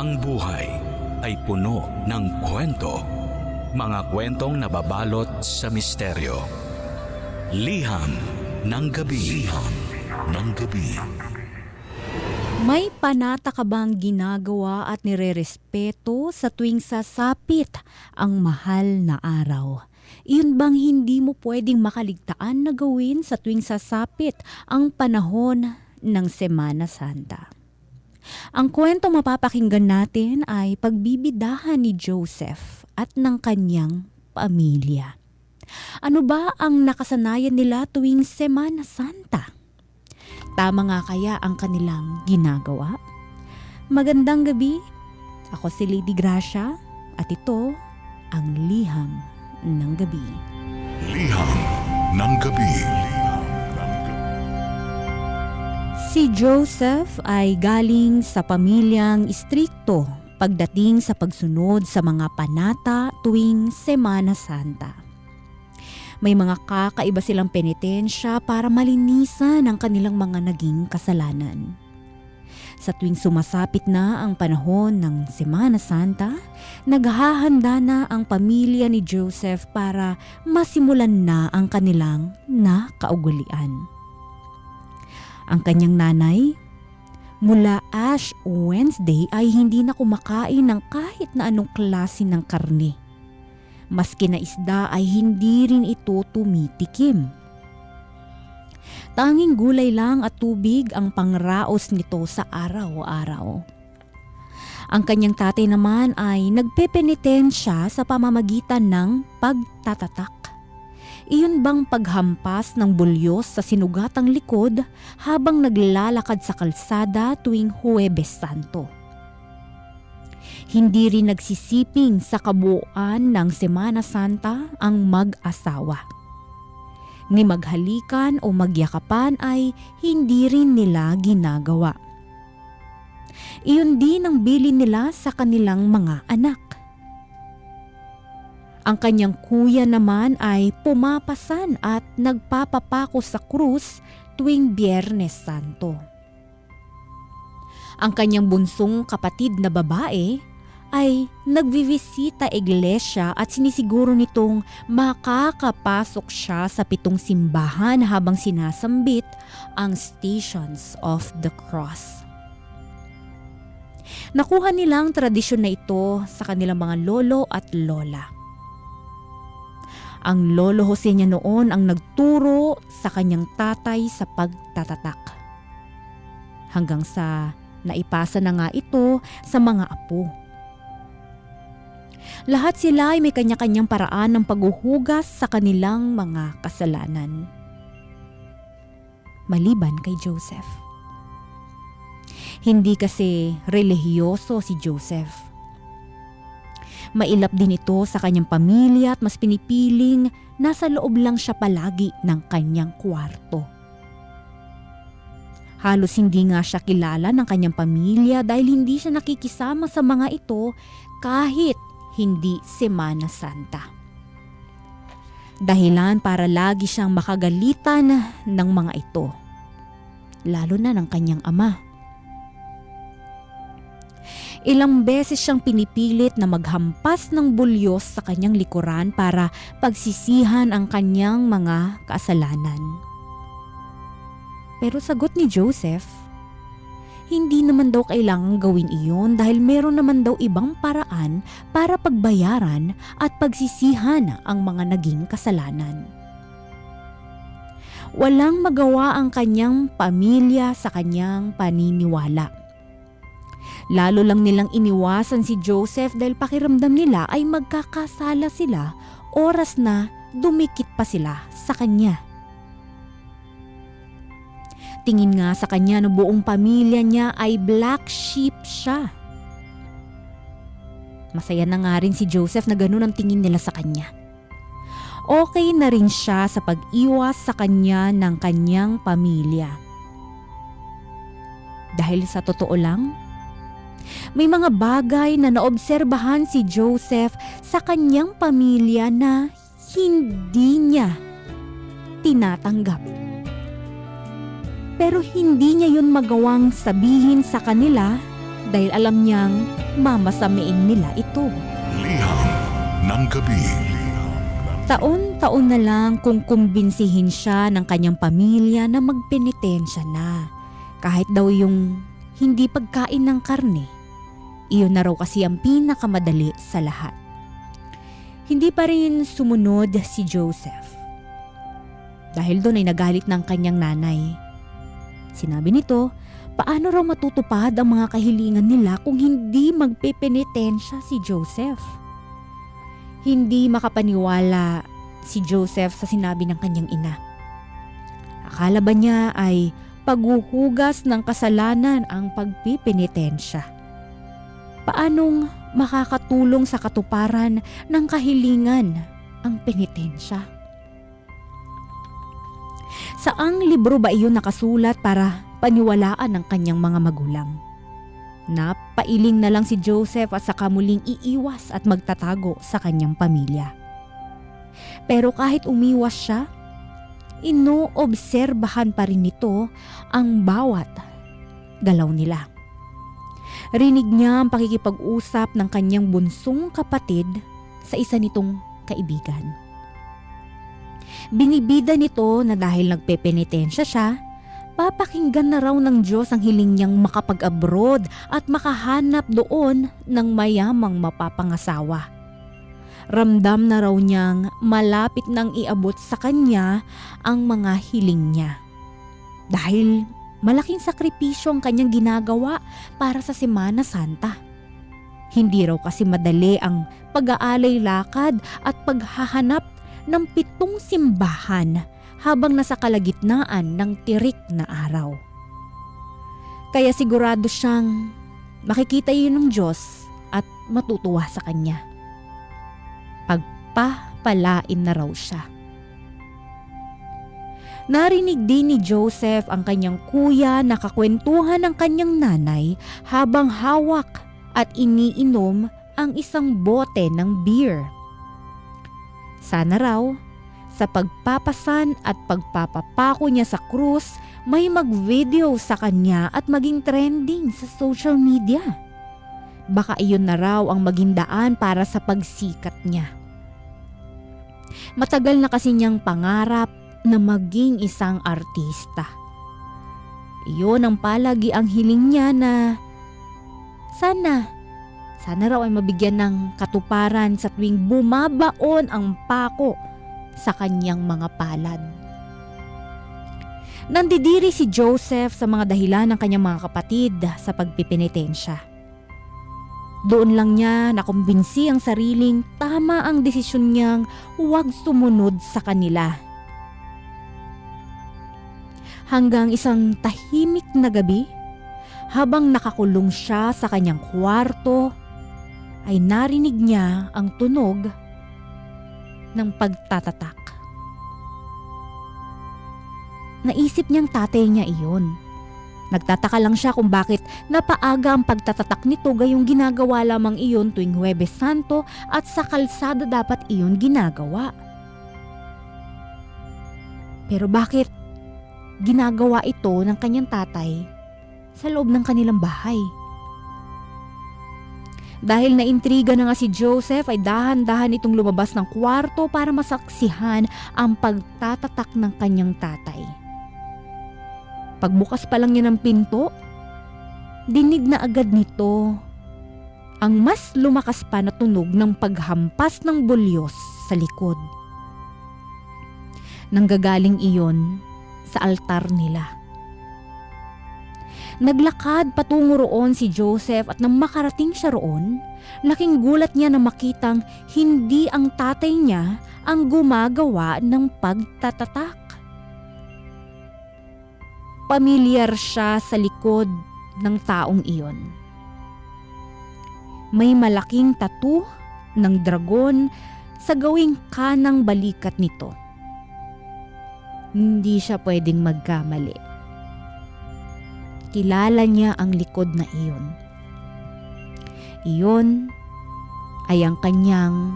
Ang buhay ay puno ng kwento. Mga kwentong nababalot sa misteryo. Liham ng gabi. Liham ng gabi. May panata ka bang ginagawa at nirerespeto sa tuwing sasapit ang mahal na araw? Iyon bang hindi mo pwedeng makaligtaan na gawin sa tuwing sasapit ang panahon ng Semana Santa? Ang kwento mapapakinggan natin ay pagbibidahan ni Joseph at ng kanyang pamilya. Ano ba ang nakasanayan nila tuwing Semana Santa? Tama nga kaya ang kanilang ginagawa? Magandang gabi. Ako si Lady Gracia at ito ang Liham ng Gabi. Liham ng gabi. Si Joseph ay galing sa pamilyang istrikto pagdating sa pagsunod sa mga panata tuwing Semana Santa. May mga kakaiba silang penitensya para malinisan ang kanilang mga naging kasalanan. Sa tuwing sumasapit na ang panahon ng Semana Santa, naghahanda na ang pamilya ni Joseph para masimulan na ang kanilang nakaugulian. Ang kanyang nanay, mula Ash Wednesday ay hindi na kumakain ng kahit na anong klase ng karne. Maski na isda ay hindi rin ito tumitikim. Tanging gulay lang at tubig ang pangraos nito sa araw-araw. Ang kanyang tatay naman ay nagpepenitensya sa pamamagitan ng pagtatatak. Iyon bang paghampas ng bulyos sa sinugatang likod habang naglalakad sa kalsada tuwing Huwebes Santo? Hindi rin nagsisiping sa kabuuan ng Semana Santa ang mag-asawa. Ni maghalikan o magyakapan ay hindi rin nila ginagawa. Iyon din ang bilin nila sa kanilang mga anak. Ang kanyang kuya naman ay pumapasan at nagpapapako sa krus tuwing Biyernes Santo. Ang kanyang bunsong kapatid na babae ay nagvivisita iglesia at sinisiguro nitong makakapasok siya sa pitong simbahan habang sinasambit ang Stations of the Cross. Nakuha nilang tradisyon na ito sa kanilang mga lolo at lola. Ang lolo Jose niya noon ang nagturo sa kanyang tatay sa pagtatatak. Hanggang sa naipasa na nga ito sa mga apo. Lahat sila ay may kanya-kanyang paraan ng paghuhugas sa kanilang mga kasalanan. Maliban kay Joseph. Hindi kasi relihiyoso si Joseph. Mailap din ito sa kanyang pamilya at mas pinipiling nasa loob lang siya palagi ng kanyang kwarto. Halos hindi nga siya kilala ng kanyang pamilya dahil hindi siya nakikisama sa mga ito kahit hindi Semana Santa. Dahilan para lagi siyang makagalitan ng mga ito, lalo na ng kanyang ama. Ilang beses siyang pinipilit na maghampas ng bulyos sa kanyang likuran para pagsisihan ang kanyang mga kasalanan. Pero sagot ni Joseph, hindi naman daw kailangang gawin iyon dahil meron naman daw ibang paraan para pagbayaran at pagsisihan ang mga naging kasalanan. Walang magawa ang kanyang pamilya sa kanyang paniniwala. Lalo lang nilang iniwasan si Joseph dahil pakiramdam nila ay magkakasala sila oras na dumikit pa sila sa kanya. Tingin nga sa kanya na buong pamilya niya ay black sheep siya. Masaya na nga rin si Joseph na ganun ang tingin nila sa kanya. Okay na rin siya sa pag-iwas sa kanya ng kanyang pamilya. Dahil sa totoo lang, may mga bagay na naobserbahan si Joseph sa kanyang pamilya na hindi niya tinatanggap. Pero hindi niya yun magawang sabihin sa kanila dahil alam niyang mamasamain nila ito. Liham ng gabi. Taon-taon na lang kung kumbinsihin siya ng kanyang pamilya na magpenitensya na. Kahit daw yung hindi pagkain ng karne. Iyon na raw kasi ang pinakamadali sa lahat. Hindi pa rin sumunod si Joseph. Dahil doon ay nagalit ng kanyang nanay. Sinabi nito, paano raw matutupad ang mga kahilingan nila kung hindi magpepenitensya si Joseph? Hindi makapaniwala si Joseph sa sinabi ng kanyang ina. Akala ba niya ay paghuhugas ng kasalanan ang pagpipenitensya? Paanong makakatulong sa katuparan ng kahilingan ang penitensya? Saang libro ba iyon nakasulat para paniwalaan ng kanyang mga magulang? Napailing na lang si Joseph at saka muling iiwas at magtatago sa kanyang pamilya. Pero kahit umiwas siya, inoobserbahan pa rin nito ang bawat galaw nila. Rinig niya ang pakikipag-usap ng kanyang bunsong kapatid sa isa nitong kaibigan. Binibida nito na dahil nagpepenitensya siya, papakinggan na raw ng Diyos ang hiling niyang makapag-abroad at makahanap doon ng mayamang mapapangasawa. Ramdam na raw niyang malapit nang iabot sa kanya ang mga hiling niya. Dahil malaking sakripisyo ang kanyang ginagawa para sa Semana Santa. Hindi raw kasi madali ang pag-aalay lakad at paghahanap ng pitong simbahan habang nasa kalagitnaan ng tirik na araw. Kaya sigurado siyang makikita yun ng Diyos at matutuwa sa kanya. Pagpapalain na raw siya. Narinig din ni Joseph ang kanyang kuya na kakwentuhan ng kanyang nanay habang hawak at iniinom ang isang bote ng beer. Sana raw, sa pagpapasan at pagpapapako niya sa krus, may mag-video sa kanya at maging trending sa social media. Baka iyon na raw ang maging daan para sa pagsikat niya. Matagal na kasi niyang pangarap na maging isang artista. Iyon ang palagi ang hiling niya na sana, sana raw ay mabigyan ng katuparan sa tuwing bumabaon ang pako sa kanyang mga palad. Nandidiri si Joseph sa mga dahilan ng kanyang mga kapatid sa pagpipinitensya. Doon lang niya nakumbinsi ang sariling tama ang desisyon niyang huwag sumunod sa kanila. Hanggang isang tahimik na gabi, habang nakakulong siya sa kanyang kwarto, ay narinig niya ang tunog ng pagtatatak. Naisip niyang tatay niya iyon. Nagtataka lang siya kung bakit napaaga ang pagtatatak nito gayong ginagawa lamang iyon tuwing Huwebes Santo at sa kalsada dapat iyon ginagawa. Pero bakit ginagawa ito ng kanyang tatay sa loob ng kanilang bahay? Dahil naintriga na nga si Joseph ay dahan-dahan itong lumabas ng kwarto para masaksihan ang pagtatatak ng kanyang tatay. Pagbukas pa lang niya ng pinto, dinig na agad nito ang mas lumakas pa na tunog ng paghampas ng bulyos sa likod. Nanggagaling iyon sa altar nila. Naglakad patungo roon si Joseph at nang makarating siya roon, laking gulat niya na makitang hindi ang tatay niya ang gumagawa ng pagtatatak. Pamilyar siya sa likod ng taong iyon. May malaking tattoo ng dragon sa gawing kanang balikat nito. Hindi siya pwedeng magkamali. Kilala niya ang likod na iyon. Iyon ay ang kanyang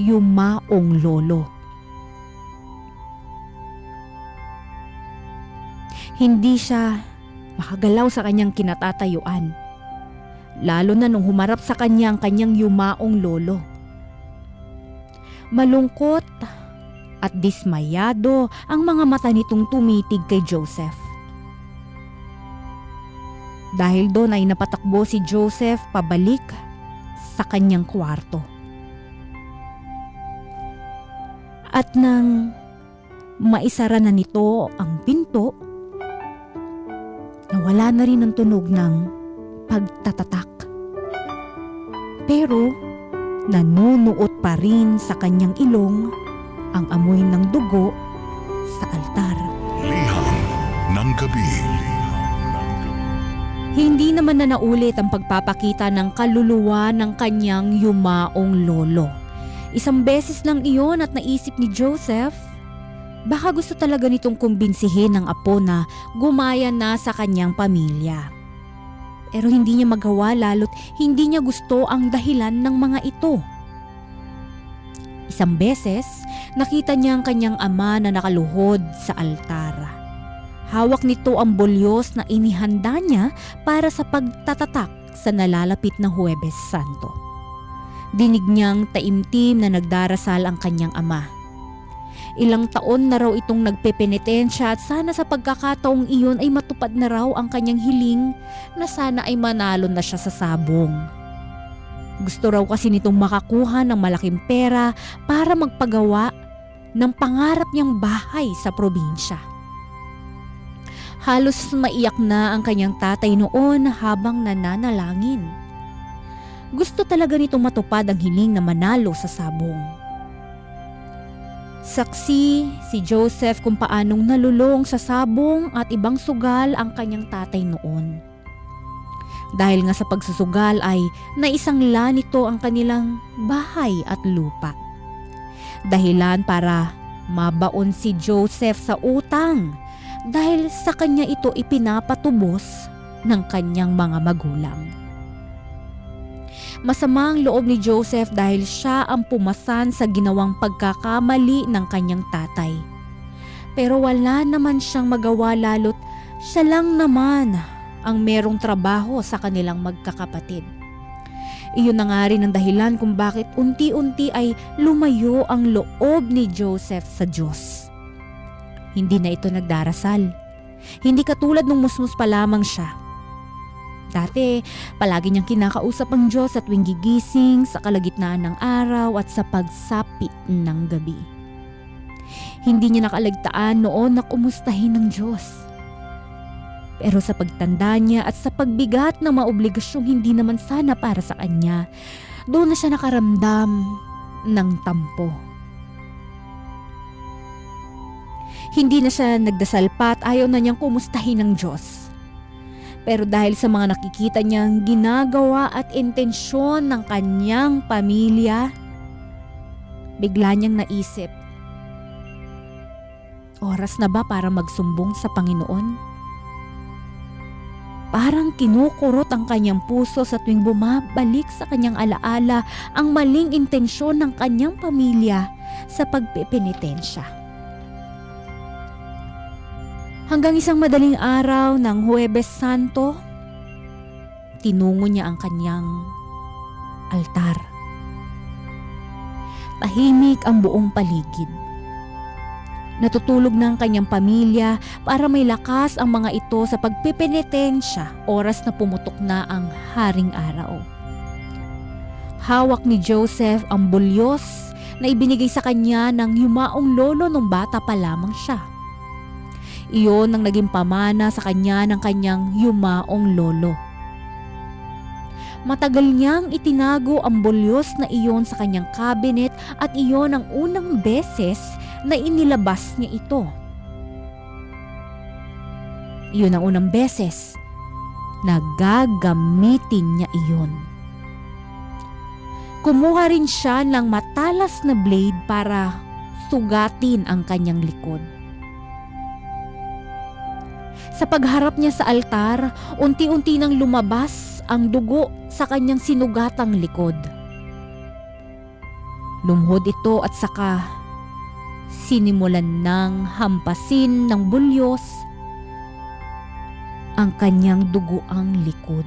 yumaong lolo. Hindi siya makagalaw sa kanyang kinatatayuan. lalo na nung humarap sa kanya ang kanyang yumaong lolo. Malungkot at dismayado ang mga mata nitong tumitig kay Joseph. Dahil doon ay napatakbo si Joseph pabalik sa kanyang kwarto. At nang maisara na nito ang pinto, nawala na rin ang tunog ng pagtatatak. Pero nanunuot pa rin sa kanyang ilong ang amoy ng dugo sa altar. Liham ng gabi. Hindi naman na naulit ang pagpapakita ng kaluluwa ng kanyang yumaong lolo. Isang beses lang iyon at naisip ni Joseph, baka gusto talaga nitong kumbinsihin ng apo na gumaya na sa kanyang pamilya. Pero hindi niya magawa lalo't hindi niya gusto ang dahilan ng mga ito. Isang beses, nakita niya ang kanyang ama na nakaluhod sa altar. Hawak nito ang bulyos na inihanda niya para sa pagtatatak sa nalalapit na Huwebes Santo. Dinig niyang taimtim na nagdarasal ang kanyang ama. Ilang taon na raw itong nagpepenitensya at sana sa pagkakataong iyon ay matupad na raw ang kanyang hiling na sana ay manalo na siya sa sabong. Gusto raw kasi nitong makakuha ng malaking pera para magpagawa ng pangarap niyang bahay sa probinsya. Halos maiyak na ang kanyang tatay noon habang nananalangin. Gusto talaga nitong matupad ang hiling na manalo sa sabong. Saksi si Joseph kung paanong nalulong sa sabong at ibang sugal ang kanyang tatay noon. Dahil nga sa pagsusugal ay naisangla nito ang kanilang bahay at lupa. Dahilan para mabaon si Joseph sa utang dahil sa kanya ito ipinapatubos ng kanyang mga magulang. Masama ang loob ni Joseph dahil siya ang pumasan sa ginawang pagkakamali ng kanyang tatay. Pero wala naman siyang magawa lalo't siya lang naman ang merong trabaho sa kanilang magkakapatid. Iyon na nga rin ang dahilan kung bakit unti-unti ay lumayo ang loob ni Joseph sa Diyos. Hindi na ito nagdarasal. Hindi katulad nung musmus pa lamang siya. Dati, palagi niyang kinakausap ang Diyos at tuwing gigising sa kalagitnaan ng araw at sa pagsapit ng gabi. Hindi niya nakalagtaan noon na kumustahin ng Diyos. Pero sa pagtanda niya at sa pagbigat ng mga obligasyong hindi naman sana para sa kanya, doon na siya nakaramdam ng tampo. Hindi na siya nagdasal pa at ayaw na niyang kumustahin ng Diyos. Pero dahil sa mga nakikita niyang ginagawa at intensyon ng kanyang pamilya, bigla niyang naisip, oras na ba para magsumbong sa Panginoon? Parang kinukurot ang kanyang puso sa tuwing bumabalik sa kanyang alaala ang maling intensyon ng kanyang pamilya sa pagpipenitensya. Hanggang isang madaling araw ng Huwebes Santo, tinungo niya ang kanyang altar. Tahimik ang buong paligid. Natutulog na ang kanyang pamilya para may lakas ang mga ito sa pagpipenitensya oras na pumutok na ang haring araw. Hawak ni Joseph ang bulyos na ibinigay sa kanya ng yumaong lolo nung bata pa lamang siya. Iyon ang naging pamana sa kanya ng kanyang yumaong lolo. Matagal niyang itinago ang bulyos na iyon sa kanyang cabinet at iyon ang unang beses na inilabas niya ito. Iyon ang unang beses na gagamitin niya iyon. Kumuha rin siya ng matalas na blade para sugatin ang kanyang likod. Sa pagharap niya sa altar, unti-unti nang lumabas ang dugo sa kanyang sinugatang likod. Lumhod ito at saka sinimulan ng hampasin ng bulyos ang kanyang dugoang likod.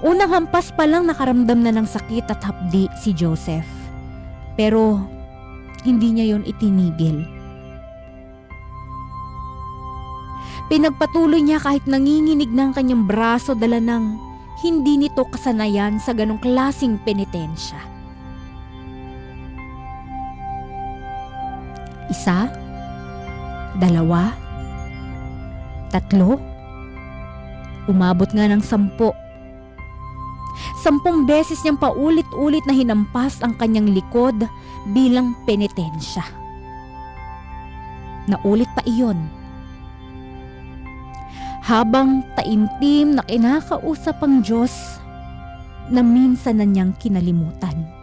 Unang hampas pa lang nakaramdam na ng sakit at hapdi si Joseph. Pero hindi niya yon itinigil. Pinagpatuloy niya kahit nanginginig ng kanyang braso dala ng hindi nito kasanayan sa ganong klasing penitensya. Isa, dalawa, tatlo, umabot nga ng sampo. Sampung beses niyang paulit-ulit na hinampas ang kanyang likod bilang penitensya. Naulit pa iyon. Habang taimtim na kinakausap ang Diyos na minsan na niyang kinalimutan.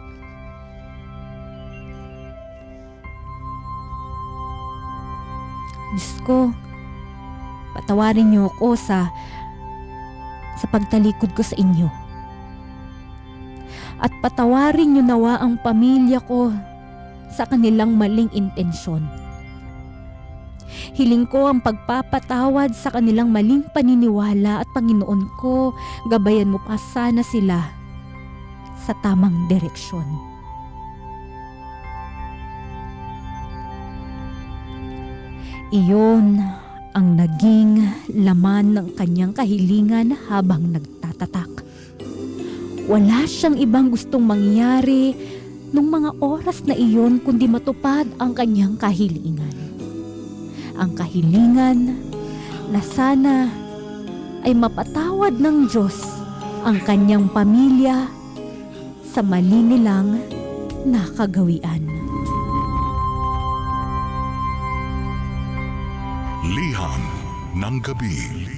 Diyos ko, patawarin niyo ako sa sa pagtalikod ko sa inyo. At patawarin niyo nawa ang pamilya ko sa kanilang maling intensyon. Hiling ko ang pagpapatawad sa kanilang maling paniniwala at Panginoon ko, gabayan mo pa sana sila sa tamang direksyon. Iyon ang naging laman ng kanyang kahilingan habang nagtatatak. Wala siyang ibang gustong mangyari nung mga oras na iyon kundi matupad ang kanyang kahilingan. Ang kahilingan na sana ay mapatawad ng Diyos ang kanyang pamilya sa mali nilang nakagawian. Ng gabi.